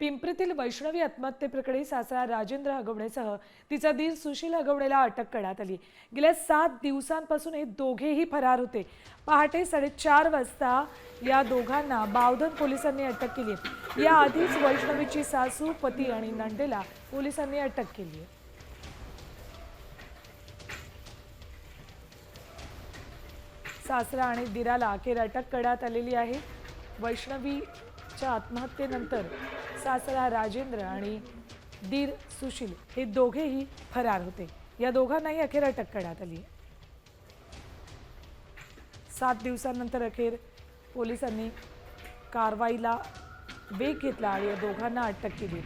पिंपरीतील वैष्णवी आत्महत्येप्रकरणी सासरा राजेंद्र हगवणेसह तिचा दीर सुशील हगवणेला अटक करण्यात आली. गेल्या सात दिवसांपासून हे दोघेही फरार होते. पहाटे साडेचार वाजता या दोघांना बावधन पोलिसांनी अटक केली याआधीच वैष्णवीची सासू पती आणि नंदेला पोलिसांनी अटक केली आहे. सासरा आणि दिराला अखेर अटक करण्यात आलेली आहे. वैष्णवीच्या आत्महत्येनंतर सासरा राजेंद्र आणि दीर सुशील हे दोघेही फरार होते. या दोघांनाही अखेर अटक करण्यात आली. सात दिवसांनंतर अखेर पोलिसांनी कारवाईला वेग घेतला आणि या दोघांना अटक केली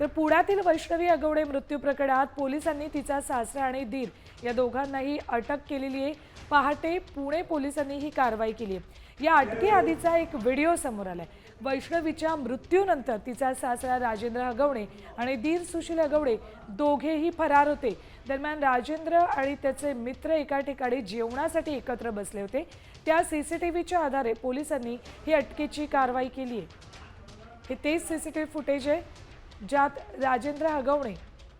तर पुण्यातील वैष्णवी अगवडे मृत्यू प्रकरणात पोलिसांनी तिचा सासरा आणि दीर या दोघांनाही अटक केलेली आहे. पहाटे पुणे पोलिसांनी ही कारवाई केली आहे. या अटकेआधीचा एक व्हिडिओ समोर आलाय. वैष्णवीच्या मृत्यूनंतर तिचा सासरा राजेंद्र हगवणे आणि दीर सुशील हगवणे दोघेही फरार होते. दरम्यान राजेंद्र आणि त्याचे मित्र एका ठिकाणी जेवणासाठी एकत्र बसले होते. त्या सीसीटीव्हीच्या आधारे पोलिसांनी ही अटकेची कारवाई केली आहे. हे तेच सीसीटीव्ही फुटेज आहे ज्यात राजेंद्र हगवणे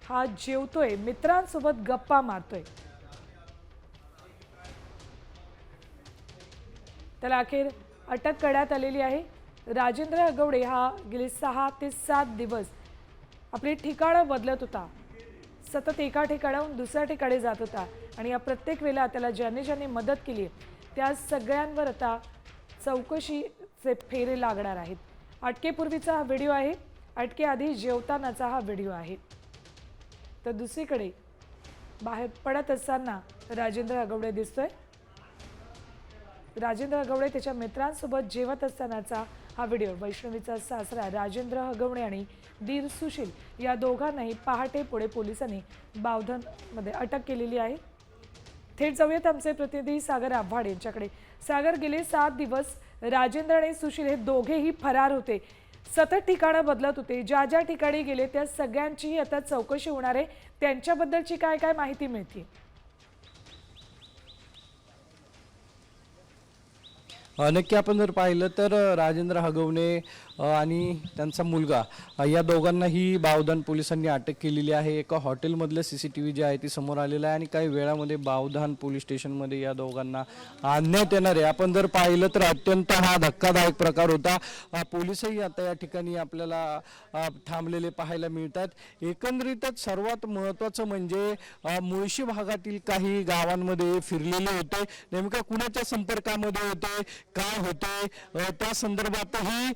हा जेवतोय मित्रांसोबत गप्पा मारतोय. त्याला अखेर अटक करण्यात आलेली आहे. राजेंद्र हगवडे हा गेले सहा ते सात दिवस आपली ठिकाणं बदलत होता. सतत एका ठिकाणाहून दुसऱ्या ठिकाणी जात होता आणि या प्रत्येक वेळेला त्याला ज्यांनी ज्यांनी मदत केली आहे त्या सगळ्यांवर आता चौकशीचे फेरे लागणार आहेत. अटकेपूर्वीचा हा व्हिडिओ आहे. अटकेआधी जेवतानाचा हा व्हिडिओ आहे. तर दुसरीकडे बाहेर पडत असताना राजेंद्र हगवडे दिसतोय. राजेंद्र हगवणे त्याच्या मित्रांसोबत जेवत असतानाचा हा व्हिडिओ. वैष्णवीचा सासरा राजेंद्र हगवणे आणि दीर सुशील या दोघांनाही पहाटे पुढे पोलिसांनी बावधनमध्ये अटक केलेली आहे. थेट जाऊयात आमचे प्रतिनिधी सागर आव्हाड यांच्याकडे. सागर गेले सात दिवस राजेंद्र आणि सुशील हे दोघेही फरार होते. सतत ठिकाणं बदलत होते. ज्या ज्या ठिकाणी गेले त्या सगळ्यांचीही आता चौकशी होणार आहे. त्यांच्याबद्दलची काय काय माहिती मिळते नक्की आपण जर पाहिलं तर राजेंद्र हगवणे आणि त्यांचा मुलगा या दोघांनाही बावधान पोलिसांनी अटक केलेली आहे. एका हॉटेलमधलं सी सी टी व्ही जे आहे ती समोर आलेलं आहे आणि काही वेळामध्ये बावधान पोलीस स्टेशनमध्ये या दोघांना आणण्यात येणार आहे. आपण जर पाहिलं तर अत्यंत हा धक्कादायक प्रकार होता. पोलिसही पोलीसही आता या ठिकाणी आपल्याला थांबलेले पाहायला मिळतात. एकंदरीतच सर्वात महत्त्वाचं म्हणजे मुळशी भागातील काही गावांमध्ये फिरलेले होते. नेमक्या कुणाच्या संपर्कामध्ये होते? काय होते त्या संदर्भातही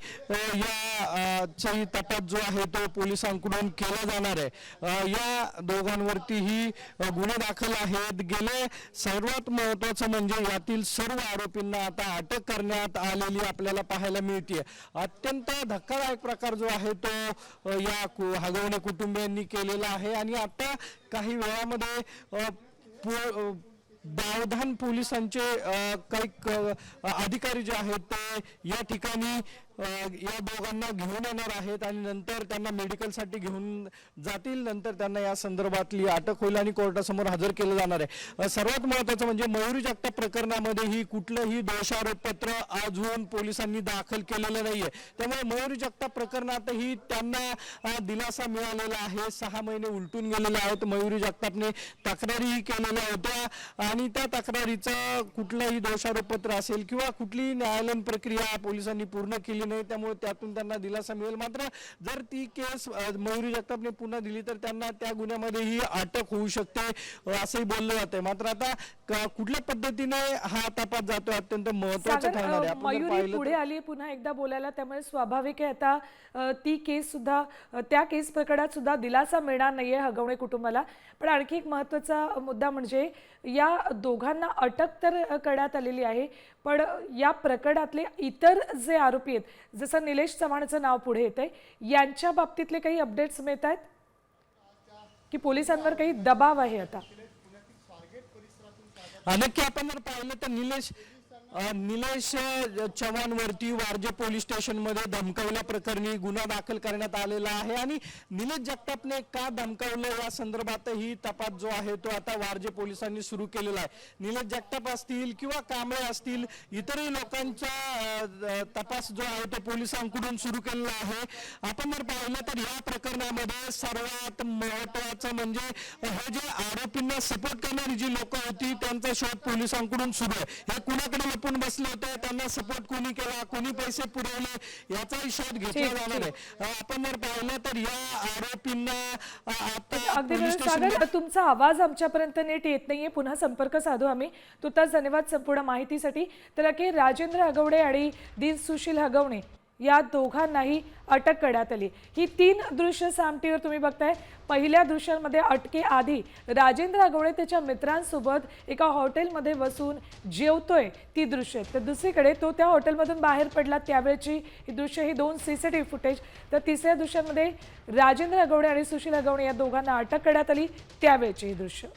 या तपास जो आहे तो पोलिसांकडून केला जाणार आहे. या दोघांवरतीही गुन्हे दाखल आहेत. गेले सर्वात महत्वाचं म्हणजे यातील सर्व आरोपींना आता अटक करण्यात आलेली आपल्याला पाहायला मिळते अत्यंत धक्कादायक प्रकार जो आहे तो या कु- हगवणे कुटुंबियांनी केलेला आहे. आणि आता काही वेळामध्ये पो- बावधान पोलिसांचे काही अधिकारी जे आहेत ते या ठिकाणी या दोघांना घेऊन येणार आहेत आणि नंतर त्यांना मेडिकलसाठी घेऊन जातील. नंतर त्यांना या संदर्भातली अटक होईल आणि कोर्टासमोर हजर केलं जाणार आहे. सर्वात महत्त्वाचं म्हणजे मयुरी जगताप प्रकरणामध्येही कुठलंही दोषारोपपत्र अजून पोलिसांनी दाखल केलेलं नाही आहे त्यामुळे मयुरी जगताप प्रकरणातही त्यांना दिलासा मिळालेला आहे. सहा महिने उलटून गेलेले आहेत. मयुरी जगतापने तक्रारीही केलेल्या होत्या. आणि त्या तक्रारीचं कुठलंही दोषारोपपत्र असेल किंवा कुठलीही न्यायालयीन प्रक्रिया पोलिसांनी पूर्ण केली नाही त्यामुळे त्यातून त्यांना दिलासा मिळेल. मात्र जर ती केस मयुरी जगतापने पुन्हा दिली तर त्यांना त्या गुन्ह्यामध्येही अटक होऊ शकते असंही बोललं जातंय. मात्र आता कुठल्या पद्धतीने हा तपास जातोय अत्यंत महत्वाचं ठरणार आहे. मयुरी पुढे आली पुन्हा एकदा बोलायला त्यामुळे स्वाभाविक आहे आता ती केस सुद्धा त्या केस प्रकरणात सुद्धा दिलासा मिळणार नाहीये हगवणे कुटुंबाला. पण आणखी एक महत्त्वाचा मुद्दा म्हणजे या दोघांना अटक तर करण्यात आलेली आहे पण या प्रकरणातले इतर जे आरोपी आहेत जसं निलेश चव्हाणचं नाव पुढे येतंय यांच्या बाबतीतले काही अपडेट्स मिळत आहेत की पोलिसांवर काही दबाव आहे आता? नक्की आपण जर पाहिलं तर निलेश निलेश चव्हाणवरती वारजे पोलीस स्टेशनमध्ये धमकावल्या प्रकरणी गुन्हा दाखल करण्यात आलेला आहे. आणि निलेश जगतापने का धमकावलं? या संदर्भातही तपास जो आहे तो आता वारजे पोलिसांनी सुरू केलेला आहे. निलेश जगताप असतील किंवा कांबळे असतील इतरही लोकांचा तपास जो आहे तो पोलिसांकडून सुरू केलेला आहे. आपण जर पाहिलं तर या प्रकरणामध्ये सर्वात महत्वाचं म्हणजे हे जे आरोपींना सपोर्ट करणारी जी लोक होती त्यांचा शोध पोलिसांकडून सुरू आहे. हे कुणाकडे लपून बसले होते त्यांना सपोर्ट कोणी केला कोणी पैसे पुरवले याचाही शोध घेतला जाणार आहे. आपण जर पाहिलं तर या आरोपींना अगदी सागर तुमचा आवाज आमच्यापर्यंत नीट येत नाहीये. पुन्हा संपर्क साधू आम्ही. तुर्तास धन्यवाद संपूर्ण माहितीसाठी. तर अखेर राजेंद्र हगवडे आणि दिन सुशील हगवणे. या दोघांनाही अटक करण्यात आली. ही तीन दृश्य सामटीवर तुम्ही बघताय. पहिल्या दृश्यांमध्ये अटकेआधी राजेंद्र हगवडे त्याच्या मित्रांसोबत एका हॉटेलमध्ये बसून जेवतोय ती दृश्य. तर दुसरीकडे तो त्या हॉटेलमधून बाहेर पडला त्यावेळची ही दृश्य ही दोन सीसीटीव्ही फुटेज. तर तिसऱ्या दृश्यांमध्ये राजेंद्र हगवणे आणि सुशील हगवणे या दोघांना अटक करण्यात आली त्यावेळची ही दृश्य.